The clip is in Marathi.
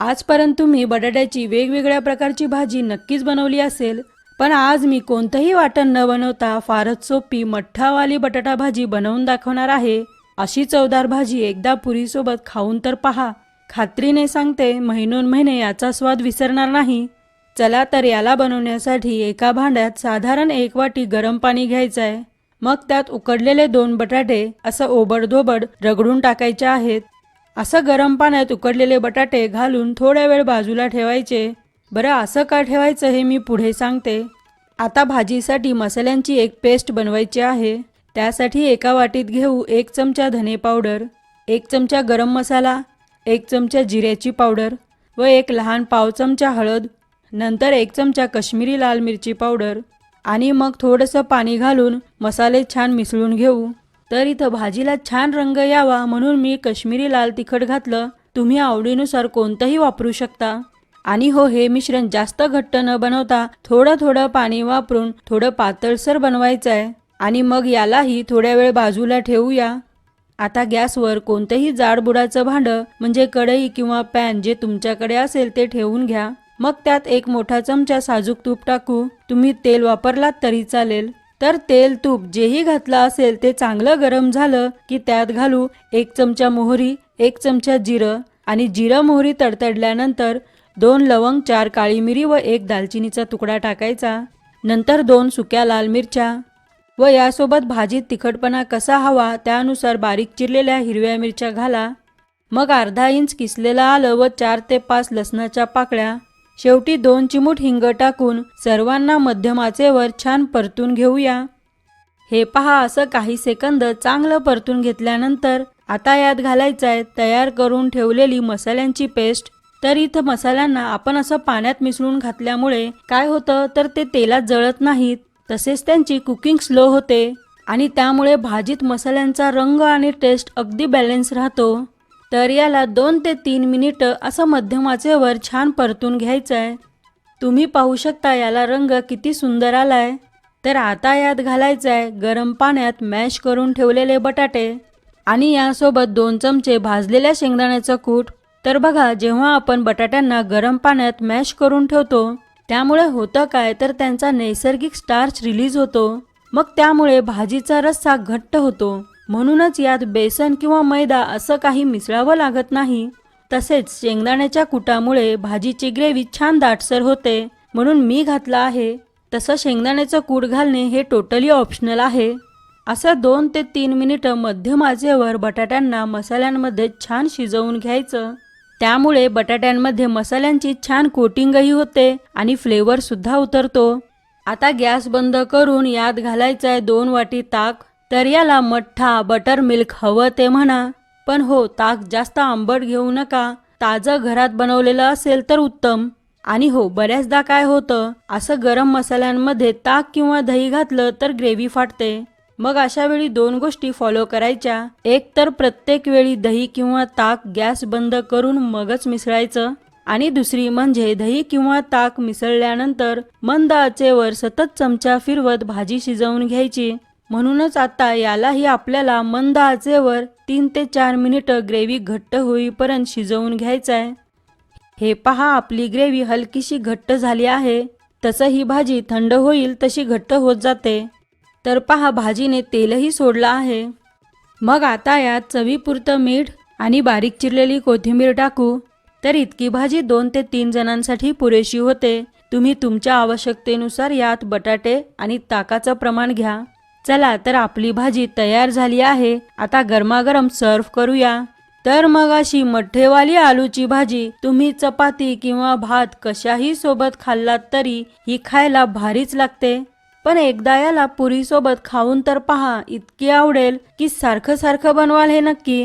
आजपर्यंत तुम्ही बटाट्याची वेगवेगळ्या प्रकारची भाजी नक्कीच बनवली असेल पण आज मी कोणतंही वाटण न बनवता फारच सोपी मठ्ठावाली बटाटा भाजी बनवून दाखवणार आहे. अशी चवदार भाजी एकदा पुरीसोबत खाऊन तर पहा. खात्रीने सांगते महिनोन महिने याचा स्वाद विसरणार नाही. चला तर याला बनवण्यासाठी एका भांड्यात साधारण एक वाटी गरम पाणी घ्यायचं आहे मग त्यात उकडलेले दोन बटाटे असं ओबडधोबड रगडून टाकायचे आहेत. असं गरम पाण्यात उकडलेले बटाटे घालून थोड्या वेळ बाजूला ठेवायचे. बरं असं का ठेवायचं हे मी पुढे सांगते. आता भाजीसाठी मसाल्यांची एक पेस्ट बनवायची आहे. त्यासाठी एका वाटीत घेऊ एक चमचा धने पावडर एक चमचा गरम मसाला एक चमचा जिऱ्याची पावडर व एक लहान पाव चमचा हळद नंतर एक चमचा कश्मीरी लाल मिरची पावडर आणि मग थोडंसं पाणी घालून मसाले छान मिसळून घेऊ. तर इथं भाजीला छान रंग यावा म्हणून मी कश्मीरी लाल तिखट घातलं. तुम्ही आवडीनुसार कोणतंही वापरू शकता. आणि हो हे मिश्रण जास्त घट्ट न बनवता थोडं थोडं पाणी वापरून थोडं पातळसर बनवायचं आहे आणि मग यालाही थोड्या वेळ बाजूला ठेवूया. आता गॅसवर कोणतंही जाडबुडाचं भांडं म्हणजे कढई किंवा पॅन जे तुमच्याकडे असेल ते ठेवून घ्या. मग त्यात एक मोठा चमचा साजूक तूप टाकू. तुम्ही तेल वापरलात तरी चालेल. तर तेल तूप जेही घातलं असेल ते चांगलं गरम झालं की त्यात घालू एक चमचा मोहरी एक चमचा जिरं आणि जिरं मोहरी तडतडल्यानंतर दोन लवंग चार काळी मिरी व एक दालचिनीचा तुकडा टाकायचा. नंतर दोन सुक्या लाल मिरच्या व यासोबत भाजीत तिखटपणा कसा हवा त्यानुसार बारीक चिरलेल्या हिरव्या मिरच्या घाला. मग अर्धा इंच किसलेलं आलं व चार ते पाच लसणाच्या पाकळ्या शेवटी दोन चिमूट हिंग टाकून सर्वांना मध्यमाचे वर छान परतून घेऊया. हे पहा असं काही सेकंद चांगलं परतून घेतल्यानंतर आता यात घालायचं आहे तयार करून ठेवलेली मसाल्यांची पेस्ट. तर इथं मसाल्यांना आपण असं पाण्यात मिसळून घातल्यामुळे काय होतं? तर ते तेलात जळत नाहीत. तसेच त्यांची कुकिंग स्लो होते आणि त्यामुळे भाजीत मसाल्यांचा रंग आणि टेस्ट अगदी बॅलन्स राहतो. तर याला दोन ते तीन मिनिटं असं मध्यमाचेवर छान परतून घ्यायचं आहे तुम्ही पाहू शकता याला रंग किती सुंदर आलाय. तर आता यात घालायचं आहे गरम पाण्यात मॅश करून ठेवलेले बटाटे. आणि यासोबत दोन चमचे भाजलेल्या शेंगदाण्याचं कूट. तर बघा जेव्हा आपण बटाट्यांना गरम पाण्यात मॅश करून ठेवतो त्यामुळे होतं काय तर त्यांचा नैसर्गिक स्टार्च रिलीज होतो. मग त्यामुळे भाजीचा रस्सा घट्ट होतो. म्हणूनच यात बेसन किंवा मैदा असं काही मिसळावं लागत नाही. तसेच शेंगदाण्याच्या कुटामुळे भाजीची ग्रेव्ही छान दाटसर होते. म्हणून मी घातला आहे. तसं शेंगदाण्याचं कूट घालणे हे टोटली ऑप्शनल आहे. असं दोन ते तीन मिनिटं मध्यम आचेवर बटाट्यांना मसाल्यांमध्ये छान शिजवून घ्यायचं. त्यामुळे बटाट्यांमध्ये मसाल्यांची छान कोटिंगही होते आणि फ्लेवर सुद्धा उतरतो. आता गॅस बंद करून यात घालायचं आहे दोन वाटी ताक. तर याला मठ्ठा बटर मिल्क हवं ते म्हणा. पण हो ताक जास्त आंबट घेऊ नका. ताजं घरात बनवलेलं असेल तर उत्तम. आणि हो बऱ्याचदा काय होतं असं गरम मसाल्यांमध्ये ताक किंवा दही घातलं तर ग्रेव्ही फाटते. मग अशा वेळी दोन गोष्टी फॉलो करायच्या. एक तर प्रत्येक वेळी दही किंवा ताक गॅस बंद करून मगच मिसळायचं. आणि दुसरी म्हणजे दही किंवा ताक मिसळल्यानंतर मंद आचेवर सतत चमचा फिरवत भाजी शिजवून घ्यायची. म्हणूनच आता यालाही आपल्याला मंद आचेवर तीन ते चार मिनिटं ग्रेव्ही घट्ट होईपर्यंत शिजवून घ्यायचं आहे हे पहा आपली ग्रेव्ही हलकीशी घट्ट झाली आहे. तसं ही भाजी थंड होईल तशी घट्ट होत जाते. तर पहा भाजीने तेलही सोडलं आहे. मग आता यात चवीपुरतं मीठ आणि बारीक चिरलेली कोथिंबीर टाकू. तर इतकी भाजी दोन ते तीन जणांसाठी पुरेशी होते. तुम्ही तुमच्या आवश्यकतेनुसार यात बटाटे आणि ताकाचं प्रमाण घ्या. चला तर आपली भाजी तयार झाली आहे. आता गरमागरम सर्व करूया. तर मग अशी मठ्ठेवाली आलूची भाजी तुम्ही चपाती किंवा भात कशाही सोबत खाल्लात तरी ही खायला भारीच लागते. पण एकदा याला पुरीसोबत खाऊन तर पहा इतकी आवडेल की सारखं सारखं बनवाल हे नक्की.